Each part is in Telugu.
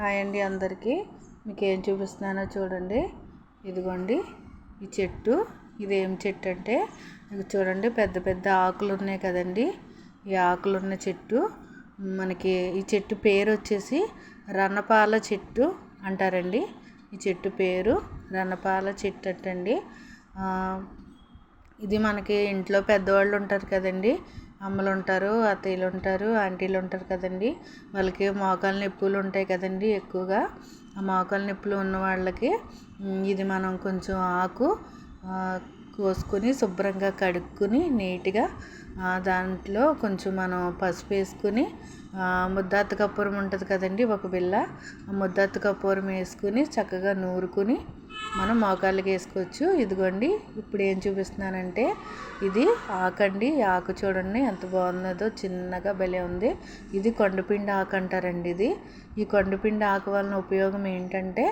హాయ్ అండి అందరికీ. మీకు ఏం చూపిస్తున్నానో చూడండి. ఇదిగోండి ఈ చెట్టు. ఇది ఏం చెట్టు అంటే ఇది చూడండి పెద్ద పెద్ద ఆకులు ఉన్నాయి కదండి. ఈ ఆకులు ఉన్న చెట్టు. మనకి ఈ చెట్టు పేరు వచ్చేసి రన్నపాల చెట్టు అంటారండి. ఈ చెట్టు పేరు రన్నపాల చెట్టు అంటండి. ఇది మనకి ఇంట్లో పెద్దవాళ్ళు ఉంటారు కదండి. అమ్మలు ఉంటారు అత్తయ్యలు ఉంటారు ఆంటీలు ఉంటారు కదండి. వాళ్ళకి మోకాలు నొప్పులు ఉంటాయి కదండి ఎక్కువగా. ఆ మోకాలు నొప్పులు ఉన్న వాళ్ళకి ఇది మనం కొంచెం ఆకు కోసుకొని శుభ్రంగా కడుక్కొని నీట్గా దాంట్లో కొంచెం మనం పసుపు వేసుకుని ముద్దాత కర్పూరం ఉంటుంది కదండి ఒక బిల్ల ముద్దాత కర్పూరం వేసుకుని చక్కగా నూరుకుని మనం మోకాళ్ళకి వేసుకోవచ్చు. ఇదిగోండి ఇప్పుడు ఏం చూపిస్తున్నానంటే ఇది ఆకండి. ఆకు చూడండి ఎంత బాగున్నదో చిన్నగా భలే ఉంది. ఇది కొండపిండి ఆకు అంటారండి ఇది. ఈ కొండపిండి ఆకు వలన ఉపయోగం ఏంటంటే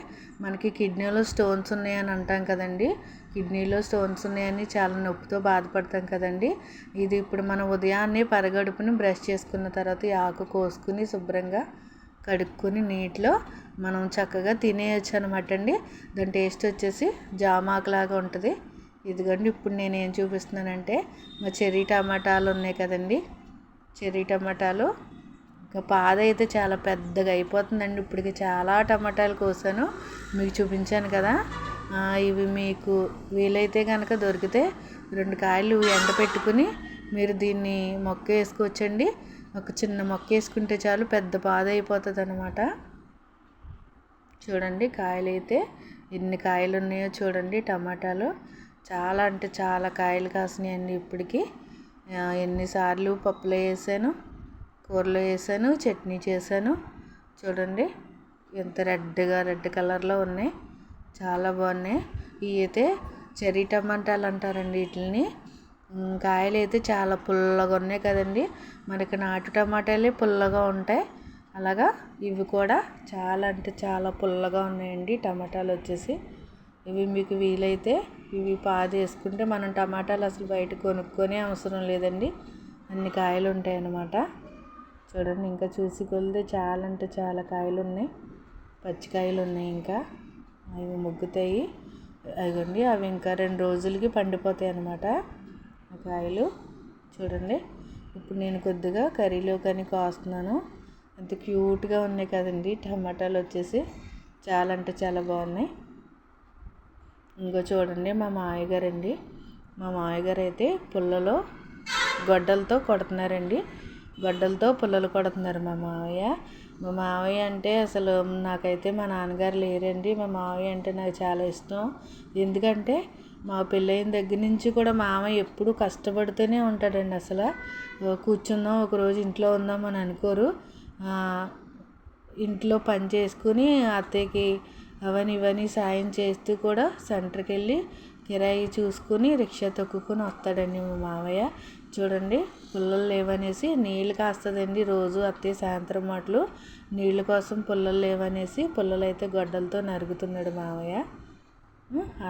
మనకి కిడ్నీలో స్టోన్స్ ఉన్నాయని అంటాం కదండి. కిడ్నీలో స్టోన్స్ ఉన్నాయని చాలా నొప్పితో బాధపడతాం కదండి. ఇది ఇప్పుడు మనం ఉదయాన్నే పరగడుపుని బ్రష్ చేసుకున్న తర్వాత ఈ ఆకు కోసుకుని శుభ్రంగా కడుక్కొని నీటిలో మనం చక్కగా తినేయచ్చు అనమాట అండి దాని టేస్ట్ వచ్చేసి జామాకులాగా ఉంటుంది. ఇదిగోండి ఇప్పుడు నేను ఏం చూపిస్తున్నానంటే మా చెర్రీ టమాటాలు ఉన్నాయి కదండి. చెర్రీ టమాటాలు. ఇంకా పాద అయితే చాలా పెద్దగా అయిపోతుందండి. ఇప్పటికి చాలా టమాటాలు కోసాను. మీకు చూపించాను కదా. ఇవి మీకు వీలైతే కనుక దొరికితే రెండు కాయలు ఎండ పెట్టుకుని మీరు దీన్ని మొక్క వేసుకోవచ్చండి. ఒక చిన్న మొక్క వేసుకుంటే చాలు పెద్ద పాద అయిపోతుంది అనమాట చూడండి కాయలు అయితే ఎన్ని కాయలు ఉన్నాయో చూడండి టమాటాలు. చాలా అంటే చాలా కాయలు కాసినాయండి ఇప్పటికి. ఎన్నిసార్లు పప్పులో వేసాను కూరలో వేసాను చట్నీ చేశాను. చూడండి ఎంత రెడ్గా రెడ్ కలర్లో ఉన్నాయి. చాలా బాగున్నాయి. ఇవి అయితే చెర్రీ టమాటాలు అంటారండి వీటిని కాయలు అయితే చాలా పుల్లగా ఉన్నాయి కదండి. మనకి నాటు టమాటాలే పుల్లగా ఉంటాయి. అలాగా ఇవి కూడా చాలా అంటే చాలా పుల్లగా ఉన్నాయండి. టమాటాలు వచ్చేసి ఇవి మీకు వీలైతే ఇవి పాదు వేసుకుంటే మనం టమాటాలు అసలు బయట కొనుక్కొనే అవసరం లేదండి. అన్ని కాయలు ఉంటాయి అన్నమాట చూడండి ఇంకా చూసి కొలితే చాలా అంటే చాలా కాయలు ఉన్నాయి. పచ్చికాయలు ఉన్నాయి ఇంకా. అవి ముగ్గుతాయి. అదిగోండి అవి ఇంకా రెండు రోజులకి పండిపోతాయి అన్నమాట ఆ కాయలు. చూడండి ఇప్పుడు నేను కొద్దిగా కర్రీలో కానీ కాస్తున్నాను. ఎంత క్యూట్గా ఉన్నాయి కదండి. టమాటాలు వచ్చేసి చాలా అంటే చాలా బాగున్నాయి. ఇంకో చూడండి మా మామయ్యగారండి మా మామయ్యగారు అయితే పుల్లలో గొడ్డలతో కొడుతున్నారండి. గొడ్డలతో పుల్లలు కొడుతున్నారు మా మావయ్య మా మావయ్య అంటే అసలు నాకైతే మా నాన్నగారు లేరండి. మా మావయ్య అంటే నాకు చాలా ఇష్టం. ఎందుకంటే మా పెళ్ళైన దగ్గర నుంచి కూడా మామయ్య ఎప్పుడు కష్టపడుతూనే ఉంటాడండి అసలు. కూర్చుందాం ఒకరోజు ఇంట్లో ఉందాం అని అనుకోరు. ఇంట్లో పని చేసుకుని అత్తయ్యకి అవని ఇవని సాయం చేస్తూ కూడా సెంటర్కి వెళ్ళి కిరాయి చూసుకుని రిక్షా తొక్కుకొని వస్తాడండి మా మావయ్య చూడండి పుల్లలు లేవనేసి నీళ్ళు కాస్తుందండి రోజు అత్తయ్య సాయంత్రం మాటలు. నీళ్ళ కోసం పుల్లలు లేవనేసి పుల్లలు అయితే గొడ్డలతో నరుగుతున్నాడు మావయ్య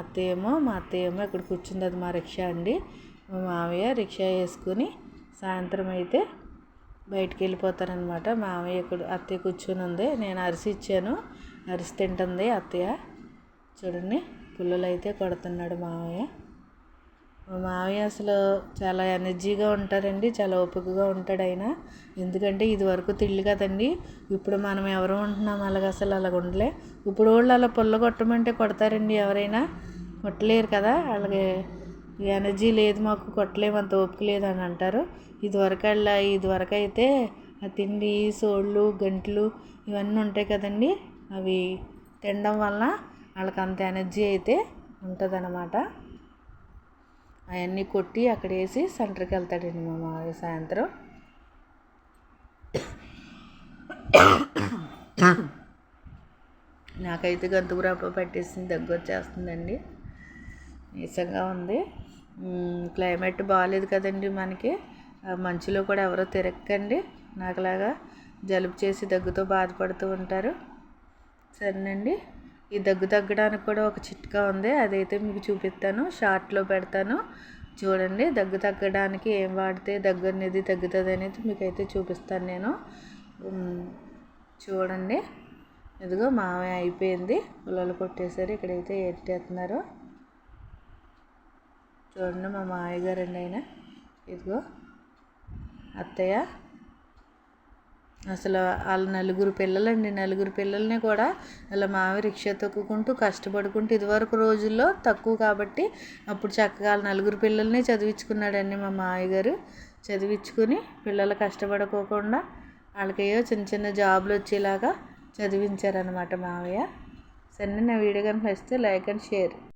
అత్తయ్యేమో మా అత్తయ్యేమో ఇక్కడ కూర్చుంది అది మా రిక్షా అండి. మా మావయ్య రిక్షా వేసుకుని సాయంత్రం అయితే బయటికి వెళ్ళిపోతారనమాట మావయ్య ఇక్కడ అత్తయ్య కూర్చొని ఉంది. నేను అరిసి ఇచ్చాను. అరిసి తింటుంది అత్తయ్య. చూడండి పుల్లలు అయితే కొడుతున్నాడు మావయ్య మామయ్య మావయ్య అసలు చాలా ఎనర్జీగా ఉంటారండి. చాలా ఓపికగా ఉంటాడు ఆయన. ఎందుకంటే ఇది వరకు తిల్లి కదండి. ఇప్పుడు మనం ఎవరు ఉంటున్నాం అలాగ అసలు అలాగ ఉండలే. ఇప్పుడు వాళ్ళు అలా పుల్ల కొట్టమంటే కొడతారండి ఎవరైనా. కొట్టలేరు కదా. అలాగే ఎనర్జీ లేదు మాకు కొట్టలేము అంత ఓపిక లేదు అని అంటారు. ఇదివరకు అలా ఇదివరకు అయితే ఆ తిండి సోళ్ళు గంటలు ఇవన్నీ ఉంటాయి కదండి. అవి తినడం వల్ల వాళ్ళకి అంత ఎనర్జీ అయితే ఉంటుందన్నమాట. అవన్నీ కొట్టి అక్కడ వేసి సెంటర్కి వెళ్తాడండి మా మామయ్య సాయంత్రం. నాకైతే గంతుకురాప పట్టేసింది దగ్గర వచ్చేస్తుందండి నీసంగా ఉంది. క్లైమేట్ బాగాలేదు కదండి మనకి. మంచులో కూడా ఎవరో తిరగకండి నాకులాగా జలుబు చేసి దగ్గుతో బాధపడుతూ ఉంటారు. సరేనండి. ఈ దగ్గు తగ్గడానికి కూడా ఒక చిట్కా ఉంది. అదైతే మీకు చూపిస్తాను. షార్ట్లో పెడతాను. చూడండి దగ్గు తగ్గడానికి ఏం వాడితే దగ్గు అనేది తగ్గుతుంది అనేది మీకైతే చూపిస్తాను నేను. చూడండి. ఇదిగో మామే అయిపోయింది. పుల్లలు కొట్టేశారు. ఇక్కడైతే ఎట్టేస్తున్నారు చూడండి మా మామయ్య అండి ఆయన. ఇదిగో అత్తయ్య. అసలు వాళ్ళ నలుగురు పిల్లలండి నలుగురు పిల్లల్ని కూడా అలా మావి రిక్షా తొక్కుకుంటూ కష్టపడుకుంటూ ఇదివరకు రోజుల్లో తక్కువ కాబట్టి అప్పుడు చక్కగా వాళ్ళ నలుగురు పిల్లల్ని చదివించుకున్నాడండి మా మామయ్య గారు చదివించుకుని పిల్లలు కష్టపడుకోకుండా వాళ్ళకేయో చిన్న చిన్న జాబులు వచ్చేలాగా చదివించారనమాట మావయ్య సరే నా వీడియో కనుక నచ్చితే లైక్ అండ్ షేర్.